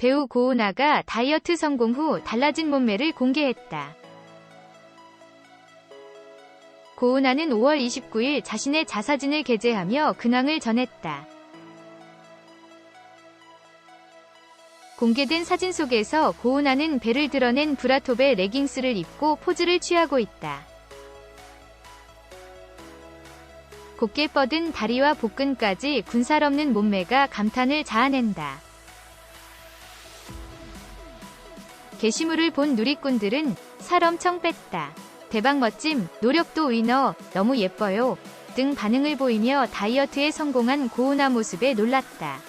배우 고은아가 다이어트 성공 후 달라진 몸매를 공개했다. 고은아는 5월 29일 자신의 자사진을 게재하며 근황을 전했다. 공개된 사진 속에서 고은아는 배를 드러낸 브라톱의 레깅스를 입고 포즈를 취하고 있다. 곧게 뻗은 다리와 복근까지 군살 없는 몸매가 감탄을 자아낸다. 게시물을 본 누리꾼들은 살 엄청 뺐다. 대박 멋짐, 노력도 위너, 너무 예뻐요. 등 반응을 보이며 다이어트에 성공한 고은아 모습에 놀랐다.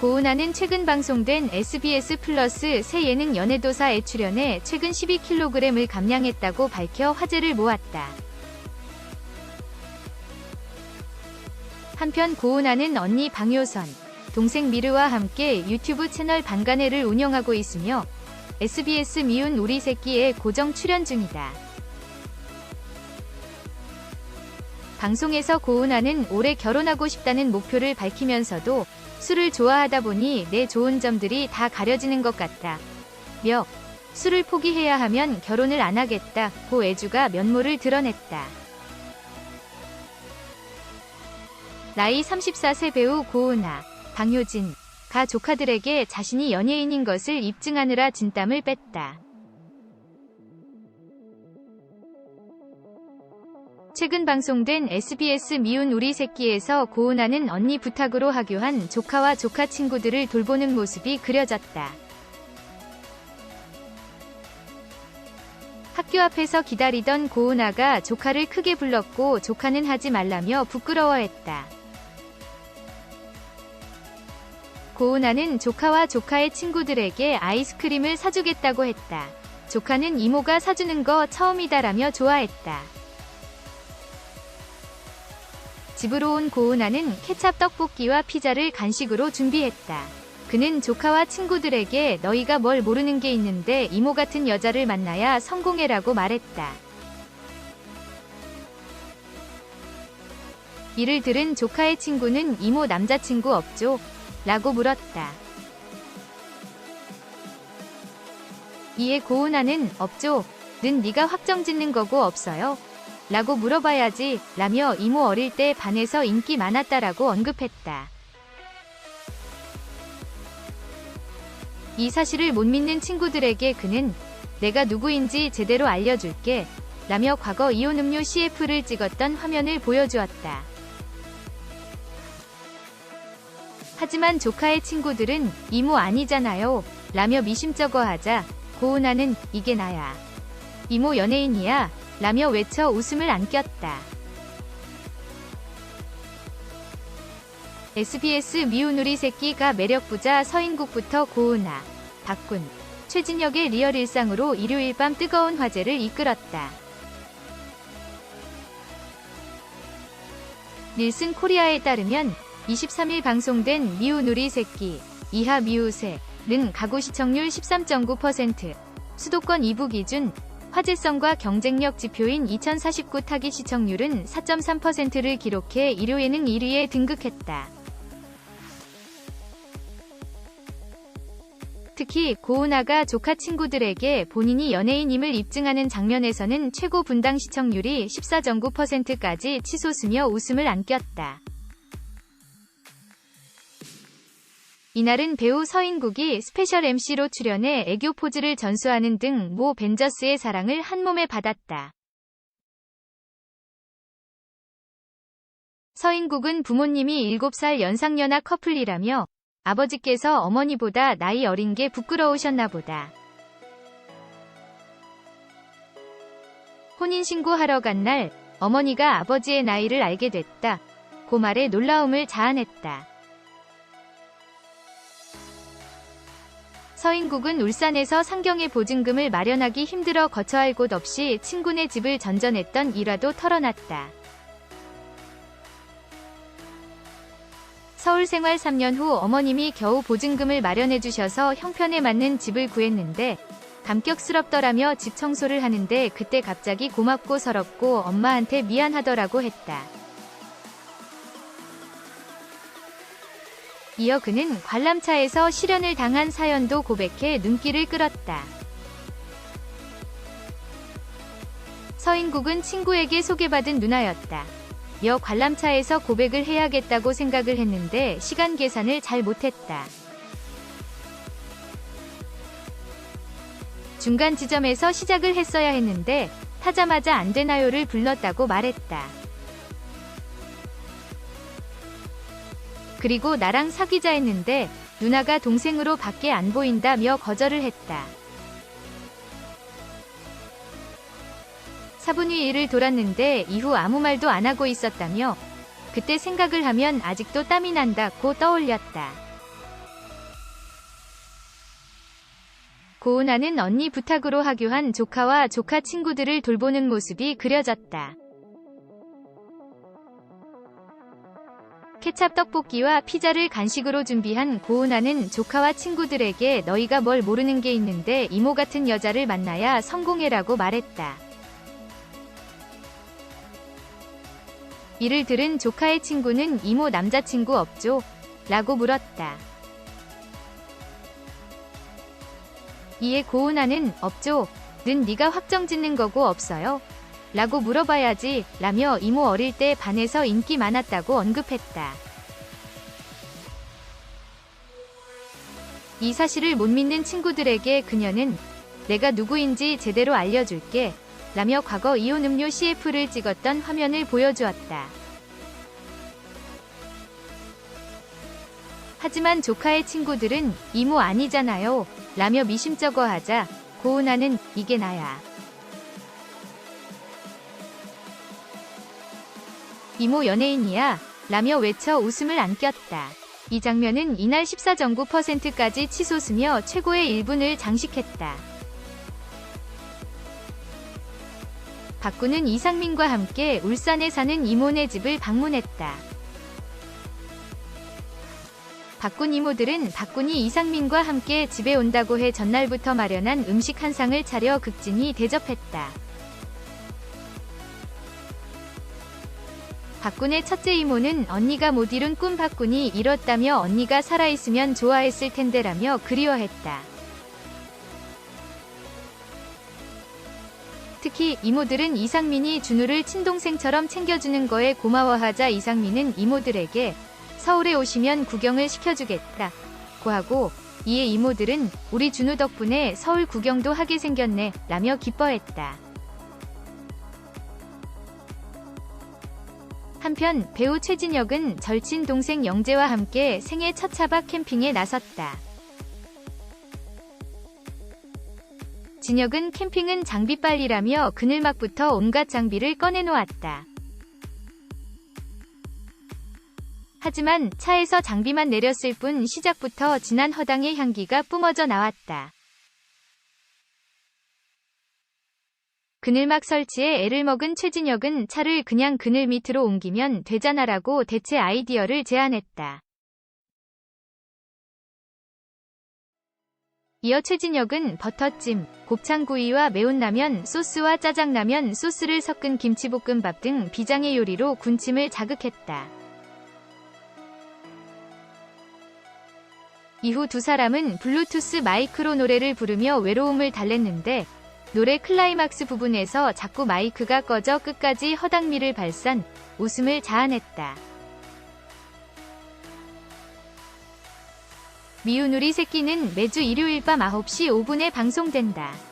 고은아는 최근 방송된 SBS 플러스 새 예능 연애도사에 출연해 최근 12kg을 감량했다고 밝혀 화제를 모았다. 한편 고은아는 언니 방효선, 동생 미르와 함께 유튜브 채널 반가네를 운영하고 있으며 SBS 미운 우리 새끼에 고정 출연 중이다. 방송에서 고은아는 올해 결혼하고 싶다는 목표를 밝히면서도 술을 좋아하다 보니 내 좋은 점들이 다 가려지는 것 같다. 며 술을 포기해야 하면 결혼을 안 하겠다. 고 애주가 면모를 드러냈다. 나이 34세 배우 고은아, 방효진, 가 조카들에게 자신이 연예인인 것을 입증하느라 진땀을 뺐다. 최근 방송된 SBS 미운 우리 새끼에서 고은아는 언니 부탁으로 하교한 조카와 조카 친구들을 돌보는 모습이 그려졌다. 학교 앞에서 기다리던 고은아가 조카를 크게 불렀고 조카는 하지 말라며 부끄러워했다. 고은아는 조카와 조카의 친구들에게 아이스크림을 사주겠다고 했다. 조카는 이모가 사주는 거 처음이다라며 좋아했다. 집으로 온 고은아는 케찹 떡볶이와 피자를 간식으로 준비했다. 그는 조카와 친구들에게 너희가 뭘 모르는 게 있는데 이모 같은 여자를 만나야 성공해라고 말했다. 이를 들은 조카의 친구는 이모 남자친구 없죠? 라고 물었다. 이에 고은아는 없죠. 는 네가 확정 짓는 거고 없어요. 라고 물어봐야지 라며 이모 어릴 때 반에서 인기 많았다라고 언급했다. 이 사실을 못 믿는 친구들에게 그는 내가 누구인지 제대로 알려줄게 라며 과거 이온 음료 CF를 찍었던 화면을 보여주었다. 하지만 조카의 친구들은 이모 아니잖아요. 라며 미심쩍어 하자 고은아는 이게 나야. 이모 연예인이야. 라며 외쳐 웃음을 안겼다. SBS 미운 우리 새끼가 매력부자 서인국부터 고은아, 박군, 최진혁의 리얼 일상으로 일요일 밤 뜨거운 화제를 이끌었다. 닐슨 코리아에 따르면 23일 방송된 미운 우리 새끼, 이하 미우새는 가구 시청률 13.9%, 수도권 2부 기준 화제성과 경쟁력 지표인 2049 타깃 시청률은 4.3%를 기록해 일요 예능 1위에 등극했다. 특히 고은아가 조카 친구들에게 본인이 연예인임을 입증하는 장면에서는 최고 분당 시청률이 14.9%까지 치솟으며 웃음을 안겼다. 이날은 배우 서인국이 스페셜 MC로 출연해 애교 포즈를 전수하는 등 모 벤저스의 사랑을 한몸에 받았다. 서인국은 부모님이 7살 연상연하 커플이라며 아버지께서 어머니보다 나이 어린 게 부끄러우셨나 보다. 혼인신고하러 간 날 어머니가 아버지의 나이를 알게 됐다. 고 말에 놀라움을 자아냈다. 서인국은 울산에서 상경의 보증금을 마련하기 힘들어 거처할 곳 없이 친구네 집을 전전했던 일화도 털어놨다. 서울 생활 3년 후 어머님이 겨우 보증금을 마련해주셔서 형편에 맞는 집을 구했는데 감격스럽더라며 집 청소를 하는데 그때 갑자기 고맙고 서럽고 엄마한테 미안하더라고 했다. 이어 그는 관람차에서 실연을 당한 사연도 고백해 눈길을 끌었다. 서인국은 친구에게 소개받은 누나였다. 여 관람차에서 고백을 해야겠다고 생각을 했는데 시간 계산을 잘 못했다. 중간 지점에서 시작을 했어야 했는데 타자마자 안 되나요를 불렀다고 말했다. 그리고 나랑 사귀자 했는데 누나가 동생으로 밖에 안 보인다며 거절을 했다. 4분 위 일을 돌았는데 이후 아무 말도 안 하고 있었다며 그때 생각을 하면 아직도 땀이 난다고 떠올렸다. 고은아는 언니 부탁으로 하교한 조카와 조카 친구들을 돌보는 모습이 그려졌다. 케찹 떡볶이와 피자를 간식으로 준비한 고은아는 조카와 친구들에게 너희가 뭘 모르는 게 있는데 이모 같은 여자를 만나야 성공해라고 말했다. 이를 들은 조카의 친구는 이모 남자친구 없죠? 라고 물었다. 이에 고은아는 없죠. 는 네가 확정 짓는 거고 없어요. 라고 물어봐야지 라며 이모 어릴 때 반에서 인기 많았다고 언급했다. 이 사실을 못 믿는 친구들에게 그녀는 내가 누구인지 제대로 알려줄게 라며 과거 이온 음료 CF를 찍었던 화면을 보여주었다. 하지만 조카의 친구들은 이모 아니잖아요 라며 미심쩍어 하자 고은아는 이게 나야. 이모 연예인이야 라며 외쳐 웃음을 안겼다. 이 장면은 이날 14.9%까지 치솟으며 최고의 1분을 장식했다. 박구는 이상민과 함께 울산에 사는 이모네 집을 방문했다. 박군 이모들은 박군이 이상민과 함께 집에 온다고 해 전날부터 마련한 음식 한 상을 차려 극진히 대접했다. 박군의 첫째 이모는 언니가 못 이룬 꿈 박군이 이뤘다며 언니가 살아있으면 좋아했을 텐데라며 그리워했다. 특히 이모들은 이상민이 준우를 친동생처럼 챙겨주는 거에 고마워하자 이상민은 이모들에게 서울에 오시면 구경을 시켜주겠다. 고 하고 이에 이모들은 우리 준우 덕분에 서울 구경도 하게 생겼네 라며 기뻐했다. 한편 배우 최진혁은 절친 동생 영재와 함께 생애 첫 차박 캠핑에 나섰다. 진혁은 캠핑은 장비빨리라며 그늘막부터 온갖 장비를 꺼내놓았다. 하지만 차에서 장비만 내렸을 뿐 시작부터 진한 허당의 향기가 뿜어져 나왔다. 그늘막 설치에 애를 먹은 최진혁은 차를 그냥 그늘 밑으로 옮기면 되잖아라고 대체 아이디어를 제안했다. 이어 최진혁은 버터찜, 곱창구이와 매운 라면 소스와 짜장라면 소스를 섞은 김치볶음밥 등 비장의 요리로 군침을 자극했다. 이후 두 사람은 블루투스 마이크로 노래를 부르며 외로움을 달랬는데 노래 클라이막스 부분에서 자꾸 마이크가 꺼져 끝까지 허당미를 발산, 웃음을 자아냈다. 미운 우리 새끼는 매주 일요일 밤 9시 5분에 방송된다.